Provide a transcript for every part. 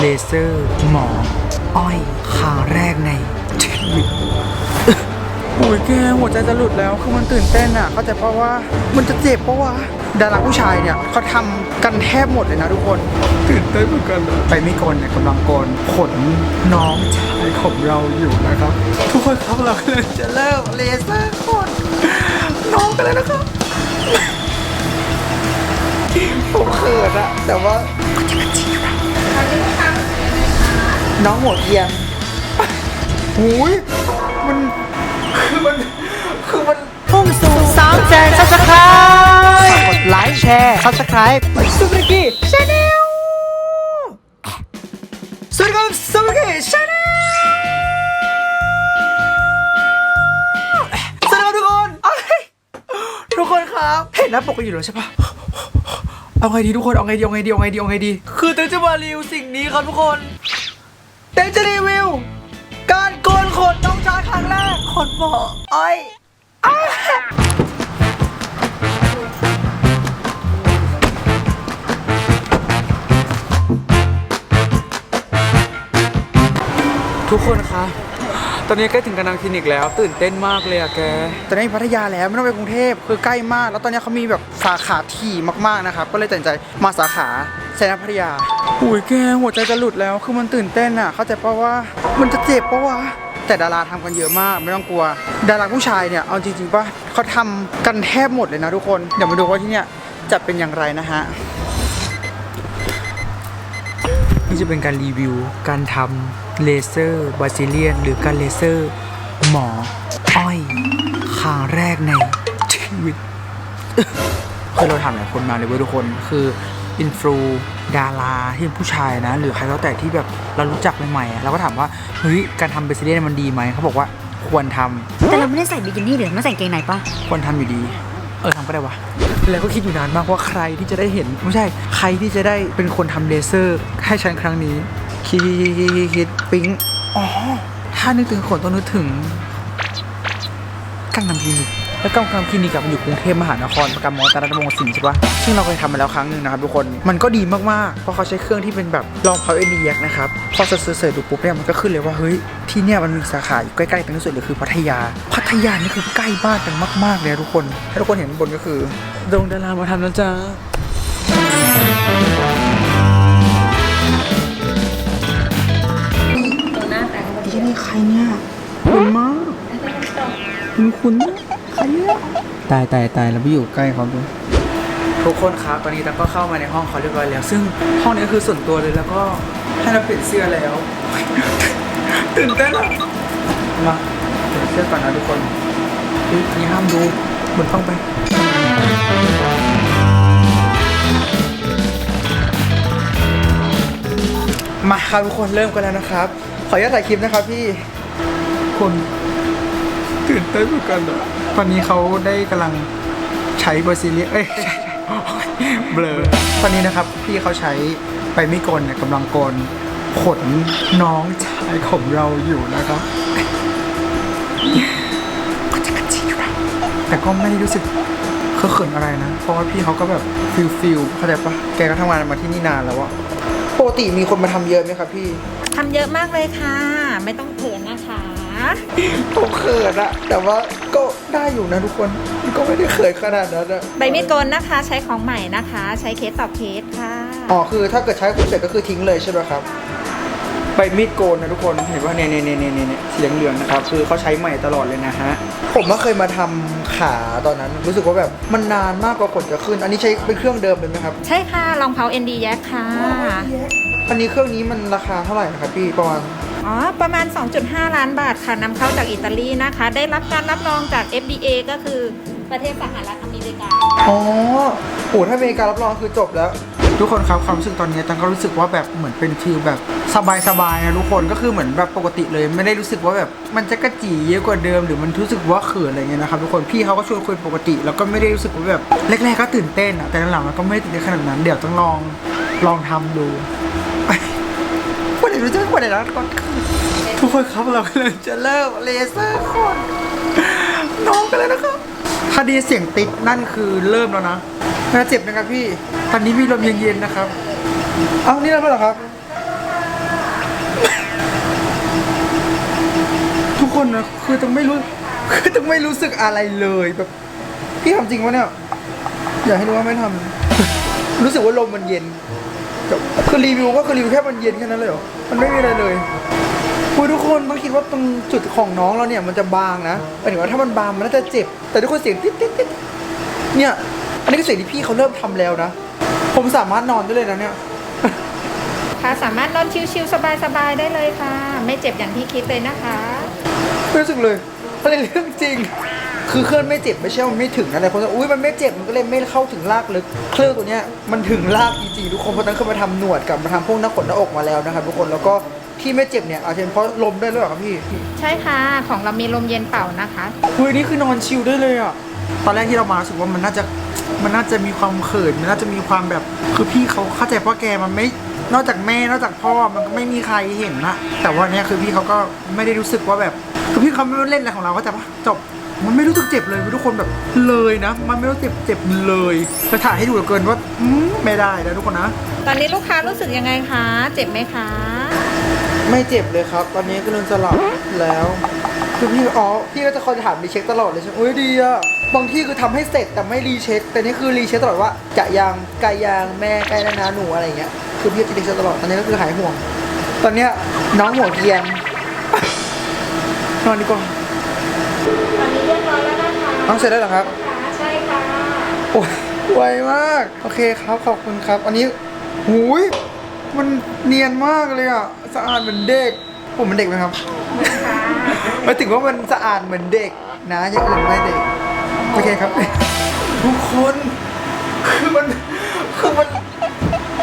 เลเซอร์ หมอ อ้อยครั้งแรกในชีวิตโอ้ยแกหัวใจจะหลุดแล้วคือมันตื่นเต้นอะ เข้าใจเพราะว่ามันจะเจ็บเพราะว่าดาราผู้ชายเนี่ยเขาทำกันแทบหมดเลยนะทุกคนตื่นเต้นเหมือนกันไปไม่โกนเนี่ยกำลังโกนขนน้องชายของเราอยู่นะครับ ทุกคนครับเรากำลังจะเริ่มเลเซอร์ขนน้องกันแล้วนะครับผมเขินอะแต่ว่าน้ องหัวเกียงหูยมัน คือมัน คือมันพุ่งสู่สามแสนซับสไครต์กดไลค์แชร์ซับสไครต์สุภกิชาแนลสวัสดีครับสวัสดีชาแนลสวัสดีครับทุกคนเอ้ยทุกคนครับ เห็นหน้าปกกันอยู่แล้วใช่ปะเอาไงดีทุกคน เอาไงดี เอาไงดี เอาไงดี เอาไงดี คือเต้นจะมารีวิวสิ่งนี้ครับทุกคน เต็มจะรีวิว การโกนขนน้องชายครั้งแรกขนหมออ้อยอ้ายทุกคนคะ ตอนนี้ใกล้ถึงกระนังคลินิกแล้ว ตื่นเต้นมากเลยอะแก ตอนนี้อยู่พัทยาแล้วไม่ต้องไปกรุงเทพคือใกล้มาก แล้วตอนนี้เขามีแบบสาขาถี่มากๆนะครับก็เลยตัดสินใจมาสาขาไซนัพัทยาอุ้ยแกหัวใจจะหลุดแล้ว คือมันตื่นเต้นอะเข้าใจปะว่ามันจะเจ็บปะวะแต่ดาราทำกันเยอะมากไม่ต้องกลัว ดาราผู้ชายเนี่ยเอาจริงๆปะเขาทำกันแทบหมดเลยนะทุกคน เดี๋ยวมาดูว่าที่เนี่ยจะเป็นอย่างไรนะฮะนี่จะเป็นการรีวิวการทำ เลเซอร์บาซิเลียน หรือการเลเซอร์ หมอ อ้อยครั้งแรกในชีวิตคือเราถามหลายคนมาเลยเว้ยทุกคนคืออินฟลูดาราที่เป็นผู้ชายนะ หรือใครก็แต่ที่แบบเรารู้จักใหม่ๆอะเราก็ถามว่าเฮ้ยการทำเบซิเลียนมันดีไหมเขาบอกว่าควรทำแต่เราไม่ได้ใส่บิกินี่หรือไม่ใส่กางเกงในปะควรทำอยู่ดีเออทำก็ได้วะแล้วก็คิดอยู่นานมากว่าใครที่จะได้เห็น ไม่ใช่ใครที่จะได้เป็นคนทำเลเซอร์ให้ฉันครั้งนี้ คิดคิดปิ๊งอ๋อ ถ้านึกถึงขนต้องนึกถึงกังนำคลินิก แล้วกังนำคลินิกกับมันอยู่กรุงเทพมหานครประกำมอตราดวงศิลป์ใช่ปะซึ่งเราเคยทำมาแล้วครั้งหนึ่งนะครับทุกคน มันก็ดีมากๆ เพราะเขาใช้เครื่องที่เป็นแบบลองเพาเวอ็นดีแยกนะครับ พอเสิร์ชๆดูปุ๊บเนี่ยมันก็ขึ้นเลยว่าเฮ้ยที่เนี่ยมันมีสาขาอยู่ใกล้ๆกันที่สุดเลยคือพัทยา พัทยานี่คือใกล้บ้านกันมาก ๆเลยทุกคน ถ้าทุกคนเห็นบนก็คือดงดารามาทำแล้วจ้า คุณคุณใครเนี่ยตายตายตายแล้วไปอยู่ใกล้เขาด้วยทุกคนครับตอนนี้ตังก็เข้ามาในห้องเขาเรียบร้อยแล้ว ซึ่งห้องนี้คือส่วนตัวเลยแล้วก็ให้เราเปลี่ยนเสื้อแล้ว ตื่นเต้นอะมาเปลี่ยนเสื้อก่อนนะทุกคนอุ๊ยอันนี้ห้ามดูเหมือนต้องไปมาครับทุกคนเริ่มกันแล้วนะครับ ขออนุญาตถ่ายคลิปนะครับพี่คน ตื่นเต้นเหมือนกันอะตอนนี้เขาได้กำลังใช้เบอร์ซิเลียเอ้ยใช่เบลอตอนนี้นะครับพี่เขาใช้ไปไม่กลเนี่ยกำลังโกนขนน้องชายของเราอยู่นะครับแต่ก็ไม่ได้รู้สึกเคอะเขินอะไรนะ เพราะว่าพี่เขาก็แบบฟิลฟิลเข้าใจปะแกก็ทำงานมาที่นี่นานแล้วอะปกติมีคนมาทำเยอะไหมครับพี่ ทำเยอะมากเลยค่ะ ไม่ต้องเขินนะคะ ผมเขินอะแต่ว่าก็ได้อยู่นะทุกคนก็ไม่ได้เขินขนาดนั้นอะใบมีดโกนนะคะ ใช้ของใหม่นะคะ ใช้เคสต่อเคสค่ะอ๋อคือถ้าเกิดใช้คุณเสร็จก็คือทิ้งเลยใช่ไหมครับใบมีดโกนนะทุกคนเห็นว่าเนี่ยเนี่ยเนี่ยเนี่ยเนี่ยสีเหลืองๆนะครับคือเขาใช้ใหม่ตลอดเลยนะฮะผมก็เคยมาทำขาตอนนั้น รู้สึกว่าแบบมันนานมากกว่าขนจะขึ้น อันนี้ใช้เป็นเครื่องเดิมเลยไหมครับ ใช่ค่ะรองเท้า ND แยกค่ะอันนี้เครื่องนี้มันราคาเท่าไหร่นะครับพี่ประมาณ อ๋อ ประมาณ 2.5 ล้านบาทค่ะนำเข้าจากอิตาลีนะคะ ได้รับการรับรองจาก FDA ก็คือประเทศสหรัฐอเมริกา อ๋อโหถ้าอเมริการับรอกคือจบแล้ว ทุกคนครับความรู้สึกตอนนี้ตังก็รู้สึกว่าแบบเหมือนเป็นฟิลแบบสบายๆนะทุกคนก็คือเหมือนแบบปกติเลย ไม่ได้รู้สึกว่าแบบมันจะกระจีเยอะกว่าเดิม หรือมันรู้สึกว่าเขินอะไรเงี้ยนะครับทุกคนพี่เขาก็ชวนคุยปกติ แล้วก็ไม่ได้รู้สึกว่าแบบแรกๆก็ตื่นเต้นอะแต่หลังๆมันก็ไม่ได้ตื่นเต้นขนาดนั้นเดี๋ยวต้องลองลองทำดู รู้จักคนไหนนะก่อนทุกคนครับเรากำลยจะเลิกเลเซอร์คนน้องกันแล้วนะครับถ้าดีเสียงติดนั่นคือเริ่มแล้วนะน่าเจ็บนะครับพี่ตอนนี้พี่ลมเย็นๆนะครับ เอานี่แล้วเหรอครับ ทุกคนนะคือต้องไม่รู้คือต้องไม่รู้สึกอะไรเลยแบบพี่ทำจริงวะเนี่ย อยากให้รู้ว่าไม่ทำรู้สึกว่าลมมันเย็น จบคือรีวิวก็คือรีวิวแค่มันเย็นแค่นั้นเลยเหรอ มันไม่มีอะไรเลยคุยทุกคนต้องคิดว่าตรงจุดของน้องเราเนี่ยมันจะบางนะหมายถึงว่าถ้ามันบางมันน่าจะเจ็บ แต่ทุกคนเสียงติ๊ดติ๊ดติ๊ดเนี่ย อันนี้ก็เสียงที่พี่เขาเริ่มทำแล้วนะ ผมสามารถนอนได้เลยนะเนี่ย ค่ะสามารถนอนชิวๆสบายๆได้เลยค่ะ ไม่เจ็บอย่างที่คิดเลยนะคะไม่รู้สึกเลยอะไรเรื่องจริง คือเครื่องไม่เจ็บไม่ใช่ว่ามันไม่ถึงนะแต่คนจะอุ้ยมันไม่เจ็บมันก็เลยไม่เข้าถึงรากลึก เครื่องตัวเนี้ยมันถึงรากจริงๆทุกคนเพราะฉะนั้นคือมาทำหนวดกับมาทำพวกหน้าขนหน้าอกมาแล้วนะครับทุกคนแล้วก็ที่ไม่เจ็บเนี่ยอาจจะเป็นเพราะลมด้วยหรือเปล่าครับพี่ใช่ค่ะ ของเรามีลมเย็นเป่านะคะคุยนี่คือนอนชิลได้เลยอะตอนแรกที่เรามารู้สึกว่ามันน่าจะมันน่าจะมีความเขินมันน่าจะมีความแบบคือพี่เขาเข้าใจพ่อแกมันไม่นอกจากแม่นอกจากพ่อมันก็ไม่มีใครเห็นนะแต่ว่าเนี้ยคือพี่เขาก็ไม่ได้รู้สึกว่าแบบคือพี่เขาไม่เล่นอะไรของเราก็แต่ว่าจบ มันไม่รู้สึกเจ็บเลยทุกคนแบบเลยนะ มันไม่รู้เจ็บเจ็บเลยไปถ่ายให้ดูเหลือเกินว่าอืมไม่ได้นะทุกคนนะ ตอนนี้ลูกค้ารู้สึกยังไงคะ เจ็บไหมคะ ไม่เจ็บเลยครับ ตอนนี้ก็เริ่มจะหลับแล้วคือพี่อ๋อพี่ก็จะคอยถามรีเช็คตลอดเลยใช่ไหมอุ้ยดีอะบางที่คือทำให้เสร็จแต่ไม่รีเช็ค แต่นี่คือรีเช็คตลอดว่าจะยางไกลยางแม่ใกล้แล้วนะหนูอะไรอย่างเงี้ยคือพี่จะรีเช็คตลอดตอนนี้ก็คือหายห่วง ตอนเนี้ยน้องหัวเกรียนนอนดีกว่า ตอนนี้เรียบร้อยแล้วนะคะน้องเสร็จแล้วเหรอครับใช่ค่ะโอ้ยไวมาก โอเคครับขอบคุณครับ อันนี้หูยมันเนียนมากเลยอะสะอาดเหมือนเด็ก ผมเป็นเด็กไหมครับหมายถึงว่ามันสะอาดเหมือนเด็กนะอย่างอื่นไม่เด็กโอเคครับ ทุกคนคือมันคือมัน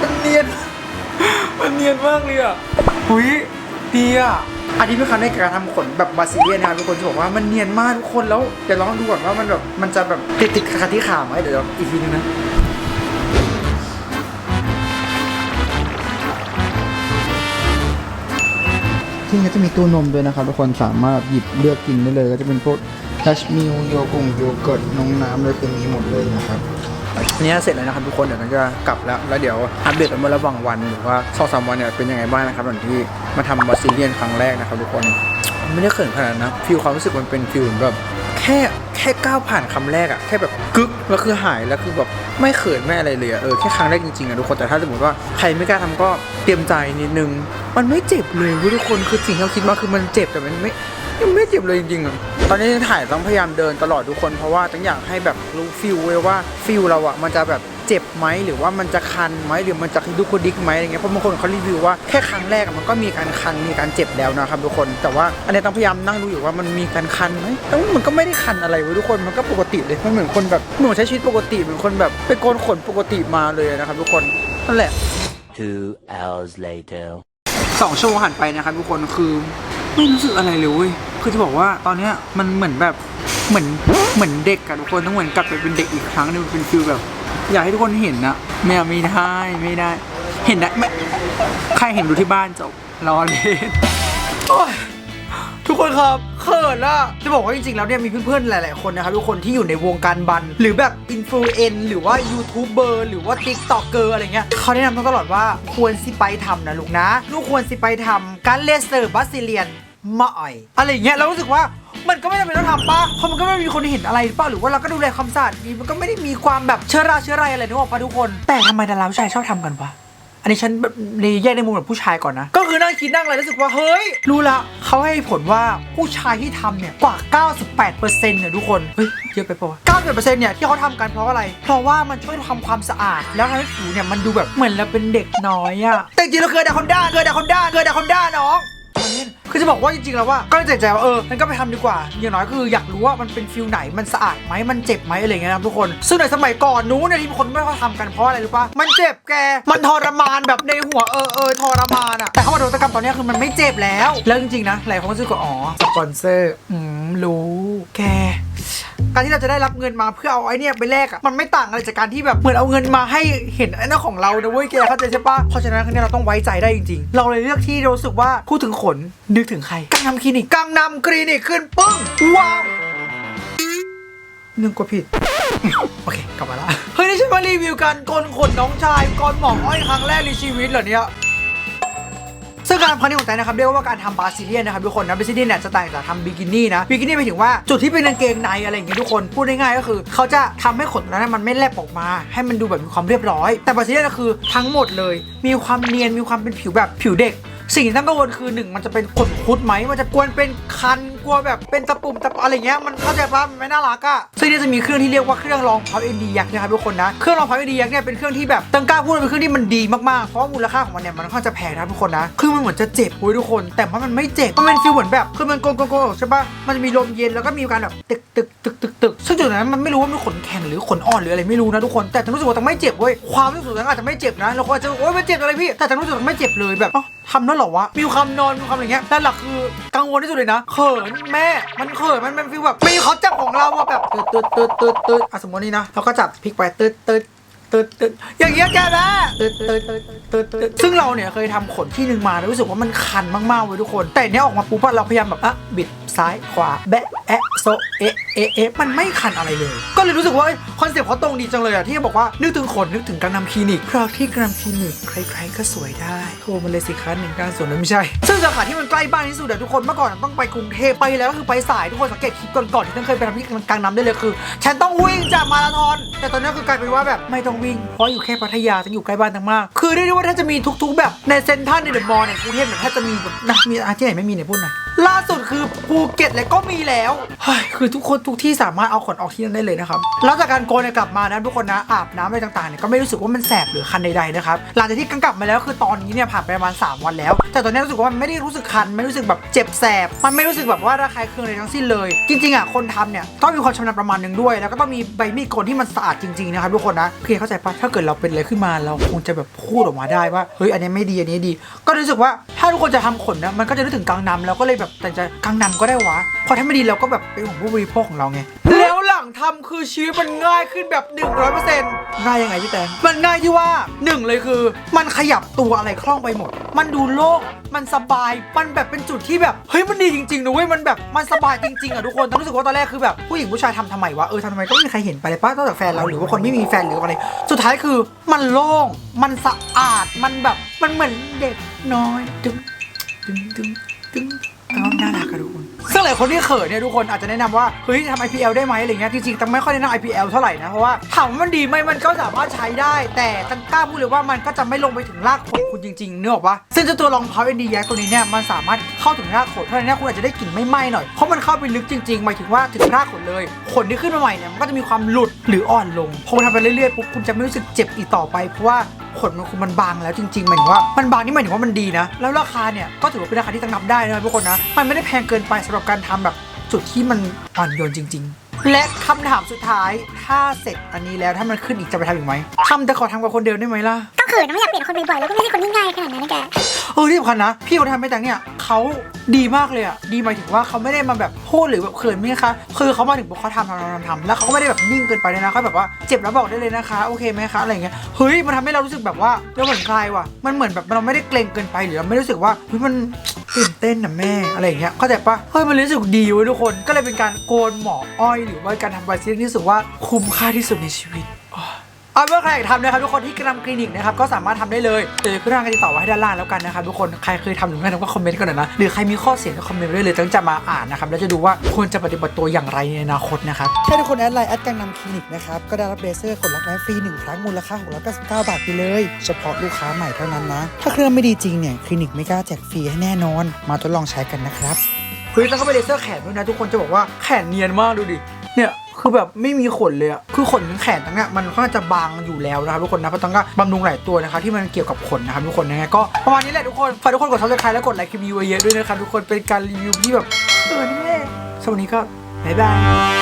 มันเนียนมันเนียนมากเลยอะหุย ดีอะอันนี้เป็นครั้งในการทำขนแบบบาซิเลียนนะครับทุกคนจะบอกว่ามันเนียนมากทุกคนแล้วเดี๋ยวลองดูก่อนว่ามันแบบมันจะแบบติดติดขัดที่ขาไหมเดี๋ยวอีกทีนึงนะที่นี่ก็จะมีตู้นมด้วยนะครับทุกคนสามารถหยิบเลือกกินได้เลย ก็จะเป็นพวกทัชมิลโยกุงโยเกิร์ตนมน้ำเลยคือมีหมดเลยนะครับ นนี้เสร็จแล้วนะครับทุกคนเดี๋ยวเราจะกลับแล้วแล้วเดี๋ยวอัปเดตกันเมื่อระหว่างวันหรือว่าสองสามวันเนี่ยเป็นยังไงบ้างนะครับหลังที่มาทำบาซิเลียนครั้งแรกนะครับทุกคนไม่ได้เขินขนาดนั้นนะฟิลความรู้สึกมันเป็นฟิลแบบแค่แค่ก้าวผ่านคำแรกอะแค่แบบกึกแล้วคือหายแล้วคือแบบไม่เขินไม่อะไรเลยอะเออแค่ครั้งแรกจริงๆอะทุกคนแต่ถ้าสมมติว่าใครไม่กล้าทำก็เตรียมใจนิดนึง มันไม่เจ็บเลยทุกคนคือสิ่งที่เราคิดมาคือมันเจ็บแต่มันไม่ ยังไม่เจ็บเลยจริงๆอะตอนนี้ถ่ายต้องพยายามเดินตลอดทุกคนเพราะว่าต้องอยากให้แบบรู้ฟิลเว้ยว่าฟิลเราอะมันจะแบบเจ็บไหมหรือว่ามันจะคันไหมหรือมันจะดุกกระดิกไหมอะไรเงี้ยเพราะบางคนเขารีวิวว่าแค่ครั้งแรกอะมันก็มีการคันมีการเจ็บแล้วนะครับทุกคนแต่ว่าอันนี้ต้องพยายามนั่งดูอยู่ว่ามันมีการคันไหมแต่ว่ามันก็ไม่ได้คันอะไรเว้ยทุกคนมันก็ปกติเลยมันเหมือนคนแบบเหมือนใช้ชีวิตปกติเหมือนคนแบบไปโกนขนปกติมาเลยนะครับทุกคนนั่นแหละ Two hours later. สองชั่วโมงผ่านไปนะครับทุกคนคือ ไม่รู้สึกอะไรเลยเว้ยคือจะบอกว่าตอนเนี้ยมันเหมือนแบบเหมือนเหมือนเด็กอะทุกคนต้องเหมือนกลับไปเป็นเด็กอีกครั้งนึงเป็นฟิลแบบ อยากให้ทุกคนเห็นนะไม่ไม่ได้ไม่ได้ เห็นได้ไม่ใครเห็นดูที่บ้านจบรอเล่นทุกคนครับเขินละจะบอกว่าจริงๆ แล้วเนี่ยมีเพื่อนๆ หลายๆ คนนะครับทุกคนที่อยู่ในวงการบัน หรือแบบอินฟลูเอนหรือว่ายูทูบเบอร์หรือว่าติ๊กต็อกเกอร์อะไรเงี้ยเขาแนะนำมาตลอดว่าควรสิไปทำนะลูกนะ ลูกควรสิไปทำการเลเซอร์บาซิเลียน มาอ่อยอะไรอย่างเงี้ยเรารู้สึกว่ามันก็ไม่จำเป็นต้องทำปะเพราะมันก็ไม่มีคนเห็นอะไรปล่าหรือว่าเราก็ดูแลความสะอาดดีมันก็ไม่ได้มีความแบบเชื้อราเชื้อไรอะไรนึกออกปะทุกคน แต่ทำไมดาราผู้ชายชอบทำกันวะอันนี้ฉันในแยกในมุมแบบผู้ชายก่อนนะ ก็คือนั่งคิดนั่งอะไรรู้สึกว่าเฮ้ย รู้ละเขาให้ผลว่าผู้ชายที่ทำเนี่ยกว่า 98%เนี่ยทุกคน เฮ้ยเยอะไปปะ98%เนี่ยที่เขาทำกันเพราะอะไร เพราะว่ามันช่วยทำความสะอาด แล้วทำให้ผิวเนี่ยมันดูแบบเหมือนเราเป็นเด็กน้อยอะแต่จริงเราเคยด่าคนด้าเคยด่าคนด้าเคยด่าคนด้าน้อง คือจะบอกว่าจริงๆแล้วว่าก็เลยตัดใจว่าเอองั้นก็ไปทำดีกว่า อย่างน้อยคืออยากรู้ว่ามันเป็นฟิลไหนมันสะอาดไหมมันเจ็บไหมอะไรเงี้ยนะทุกคน ซึ่งในสมัยก่อนนู้นเนี่ยที่คนไม่ค่อยทำกันเพราะอะไรรู้ปะมันเจ็บแกมันทรมานแบบในหัวเออเออทรมานอะแต่เข้ามาโดนตกรรมตอนนี้คือมันไม่เจ็บแล้วแล้วจริงๆนะหลายคนก็รู้สึกว่าอ๋อสปอนเซอร์อืมรู้แกการที่เราจะได้รับเงินมาเพื่อเอาไอ้นี่ไปแลกอะมันไม่ต่างอะไรจากการที่แบบเหมือนเอาเงินมาให้เห็นไอ้นั่นของเราเนะเว้ยแกเข้าใจใช่ปะเพราะฉะนั้นครั้งนี้เราต้องไว้ใจได้จริง ๆ เราเลยเลือกที่เรารู้สึกว่าพูดถึงขนนึกถึงใครกังนำคลินิกกังนำคลินิกขึ้นปึ้งว้าวหนึ่งกดผิด โอเค กลับมาละเฮ้ย นี่ฉันมารีวิวการโกนขนน้องชายกอนหมองอ้อยครั้งแรกในชีวิตเหรอเนี่ยซึ่งการทำครั้งนี้ของแต่นะครับเรียกว่าการทำบาซิเลียนนะครับทุกคนนะบาซิเลียนเนี่ยจะต่างจากทำบิกินี่นะบิกินี่หมายถึงว่าจุดที่เป็นกางเกงในอะไรอย่างเงี้ยทุกคนพูดง่ายๆก็คือ เขาจะทำให้ขนนั้นมันไม่แลบออกมา ให้มันดูแบบมีความเรียบร้อย แต่บาซิเลียนก็คือทั้งหมดเลย มีความเนียนมีความเป็นผิวแบบผิวเด็ก สิ่งที่ต้องกังวลคือหนึ่งมันจะเป็นขนคุดไหมมันจะกวนเป็นคันกลัวแบบเป็นตะปุ่มตะปอะไรเงี้ยมันเข้าใจปะมันไม่น่ารักอะซึ่งเนี่ยจะมีเครื่องที่เรียกว่าเครื่องรองพับเอ็นดียักษ์นะครับทุกคนนะเครื่องรองพับเอ็นดียักษ์เนี่ยเป็นเครื่องที่แบบตังกล้าพูดเลยเป็นเครื่องที่มันดีมากๆเพราะมูลค่าของมันเนี่ยมันค่อนจะแพงนะทุกคนนะคือมันเหมือนจะเจ็บเว้ยทุกคน แต่ว่ามันไม่เจ็บมันเป็นฟีลเหมือนแบบคือมันโกงโกงใช่ปะมันจะมีลมเย็นแล้วก็มีการแบบตึกตึกตึกตึกตึกซึ่งจุดนั้นมันไม่รู้ว่ามันขนแข็งหรือขนอ่อนหรืออะไรไม่รู้นะทุกคนแต่ฉันรู้สึกว่ามันไม่เจ็บเว้ยความรู้สึกนั้นอาจจะไม่เจ็บนะเราก็อาจจะโอ๊ยมันเจ็บอะไรพี่แต่ฉันรู้สึกว่ามันไม่เจ็บเลยแบบอ้าทำนั่นเหรอวะ มีความนอนมีความอะไรเงี้ยแต่หลักคือกังวลที่สุดเลยนะ เขินแม่ มันเขินมันเป็นฟีลแบบมีเขาจับของเราอะแบบตืดตืดตืดตืดตืดอะสมมตินี่นะ เราก็จับพลิกไปตืดตืด ตืดตืดอย่างเงี้ยแกนะตืดตืดตืดตืดตืดซึ่งเราเนี่ยเคยทำขนที่หนึ่งมาแล้วรู้สึกว่ามันคันมากๆเว้ยทุกคน แต่เนี้ยออกมาปุ๊บเราพยายามแบบอะบิดซ้ายขวาแบะแอะโซเอะเอะเอะมันไม่คันอะไรเลย ก็เลยรู้สึกว่าคอนเซ็ปต์เขาตรงดีจังเลยอะที่บอกว่านึกถึงขนนึกถึงการนำคลินิกเพราะที่การนำคลินิกใครๆก็สวยได้โทรมาเลยสิคะหนึ่งการสวนนั้นไม่ใช่ ซึ่งสาขาที่มันใกล้บ้านที่สุดอะทุกคนเมื่อก่อนต้องไปกรุงเทพไปแล้วก็คือไปสายทุกคนสังเกตคลิปก่อนๆที่ฉันเคยไปทำที่กลางน้ำได้เลยคือ ฉันต้องวิ่งจากมาราธอนแต่ตอนนี้คือกลายเป็นว่าแบบไม่ต้องวิ่ง เพราะอยู่แค่พัทยาฉันอยู่ใกล้บ้านทั้งมาก คือเรียกได้ว่าถ้าจะมีทุก ๆ แบบในเซ็นทรัลในเดอะมอลล์ในกรุงเทพเนี่ยถ้าจะมีแบบนะมีอาที่ไหนไม่มีเนี่ยพูดหน่อยล่าสุดคือภูเก็ตเลยก็มีแล้วเฮ้ยคือทุกคนทุกที่สามารถเอาขนออกที่นั่นได้เลยนะครับแล้วจากการโกนเนี่ยกลับมานะทุกคนนะอาบน้ำอะไรต่างๆเนี่ยก็ไม่รู้สึกว่ามันแสบหรือคันใดๆนะครับหลังจากที่กลับมาแล้วคือตอนนี้เนี่ยผ่านไปประมาณ 3 วันแล้ว แต่ตอนนี้รู้สึกว่ามันไม่ได้รู้สึกคันไม่รู้สึกแบบเจ็บแสบมันไม่รู้สึกแบบว่าระคายเคืองอะไรทั้งสิ้นเลย จริงๆอะคนทำเนี่ยต้องมีความชำนาญประมาณหนึ่งด้วย แล้วก็ต้องมีใบมีดโกนที่มันสะอาดจริงๆนะครับทุกคนนะเพียเข้าใจปะถ้าเกิดเราเป็นอะไรขึ้นมาเราคงจะแบบพูดออกมาได้ว่าเฮ้ยอันนี้ไม่ดีอันนี้ดี ก็รู้สึกว่าถ้าทุกคนจะทำขนนะมันก็จะนึกถึงกังนำแล้วก็เลยแบบแต่จะกังนำก็ได้วะพอถ้าไม่ดีเราก็แบบเป็นของผู้บริโภคของเราไงแล้วล ทำคือชีวิตมันง่ายขึ้นแบบ 100%ง่ายยังไงพี่แตงมันง่ายที่ว่าหนึ่งเลยคือ มันขยับตัวอะไรคล่องไปหมด มันดูโล่งมันสบาย มันแบบเป็นจุดที่แบบเฮ้ยมันดีจริงๆนะเว้ยมันแบบมันสบายจริงๆอะทุกคนต้องรู้สึกว่าตอนแรกคือแบบผู้หญิงผู้ชายทำทำไมวะเออทำทำไมก็ไม่มีใครเห็นไปเลยป้านอกจากแฟนเราหรือว่าคนไม่มีแฟนหรืออะไรสุดท้ายคือมันโล่งมันสะอาดมันแบบมันเหมือนเด็กน้อยดึงดึงดึงดึงแล้วน่ารักอะทุกคน ซึ่งหลายคนที่เขินเนี่ยทุกคนอาจจะแนะนำว่าเฮ้ยทำ IPL ได้ไหมอะไรเงี้ยจริงๆตังไม่ค่อยแนะนำ IPL เท่าไหร่นะเพราะว่าถามว่ามันดีไหมมันก็สามารถใช้ได้ แต่ตั้งกล้าพูดเลยว่ามันก็จะไม่ลงไปถึงรากขนคุณจริงๆเนื้อออกปะซึ่งเจ้าตัวรองเท้าเอ็นดีแยกตัวนี้เนี่ยมันสามารถเข้าถึงรากขนเพราะฉะนั้นเนี่ยคุณอาจจะได้กลิ่นไม่ไหม้หน่อยเพราะมันเข้าไปลึกจริงๆหมายถึงว่าถึงรากขนเลยขนที่ขึ้นมาใหม่เนี่ยมันก็จะมีความหลุดหรืออ่อนลงพอทำไปเรื่อยๆปุ๊บคุณจะไม่รู้สึกเจ็บอีกต่อไปเพราะว่า ขนมันคือมันบางแล้วจริงๆหมายถึงว่ามันบางนี่หมายถึงว่ามันดีนะ แล้วราคาเนี่ยก็ถือว่าเป็นราคาที่ตั้งนับได้นะทุกคนนะมันไม่ได้แพงเกินไปสำหรับการทำแบบจุดที่มันอ่อนโยนจริง ๆ และคำถามสุดท้ายถ้าเสร็จอันนี้แล้วถ้ามันขึ้นอีกจะไปทำอีกไหมทำแต่ขอทำกับคนเดียวได้ไหมล่ะก็เขินนะไม่อยากเปลี่ยนคนบ่อยๆแล้วก็ไม่ใช่คนที่ง่ายขนาดนั้นนะแกเออที่สำคัญนะ พี่คนที่ทำไม่แต่งเนี่ยเขาดีมากเลยอะดีหมายถึงว่าเขาไม่ได้มาแบบพูดหรือแบบเขินไม่คะคือเขามาถึงปุ๊บเขาทำทำทำทำทำแล้วเขาก็ไม่ได้แบบนิ่งเกินไปเลยนะเขาแบบว่าเจ็บแล้วบอกได้เลยนะคะ โอเคไหมคะอะไรอย่างเงี้ยเฮ้ยมันทำให้เรารู้สึกแบบว่าเราเหมือนคลายว่ะมันเหมือนแบบเราไม่ได้เกรงเกินไปหรือเราไม่รู้สึกว่าเฮ้ยมัน ตื่นเต้นนะแม่อะไรอย่างเงี้ยเข้าใจปะเฮ้ยมันรู้สึกดีเว้ยทุกคนก็เลยเป็นการโกนหมออ้อย หรือว่าการทำบาซิลที่รู้สึกว่าคุ้มค่าที่สุดในชีวิต เอาเป็นว่าใครอยากทำนะครับทุกคนที่กรมคลินิกนะครับก็สามารถทำได้เลยเดี๋ยวขึ้นทางการติดต่อไว้ให้ด้านล่างแล้วกันนะครับทุกคนใครเคยทำหรือไม่ทำก็คอมเมนต์กันหน่อยนะหรือใครมีข้อเสียก็คอมเมนต์ไว้ได้เลยตั้งจะมาอ่านนะครับแล้วจะดูว่าควรจะปฏิบัติตัวอย่างไรในอนาคตนะครับแค่ทุกคนแอดไลน์แอดกังนำคลินิกนะครับก็ได้รับเลเซอร์ขนรักแร้ฟรีหนึ่งครั้งมูลค่า699บาทไปเลย เฉพาะลูกค้าใหม่เท่านั้นนะถ้าเครื่องไม่ดีจริงเนี่ยคลินิกไม่กล้าแจกฟรีให้แน่นอน มาทดลองใช้กันนะครับเฮ้ยแล้วก็ไปเลเซอร์แขนด้วยนะทุกคนจะบอกว่าแขนเนียนมากดูดิเนี่ย คือแบบไม่มีขนเลยอะคือขนแขนตั้งเนี้ยมันค่อนข้าจะบางอยู่แล้วนะครับทุกคนนะเพราะตั้งก็บำรุงหลายตัวนะครับที่มันเกี่ยวกับขนนะครับทุกคนยังไงก็ประมาณนี้แหละทุกคนฝากทุกคนกดซับสไครต์และกดไลค์คลิปวิวเยอะด้วยนะครับทุกคนเป็นการรีวิวที่แบบเออนี่แม่สำหรับวันนี้ก็บ๊ายบาย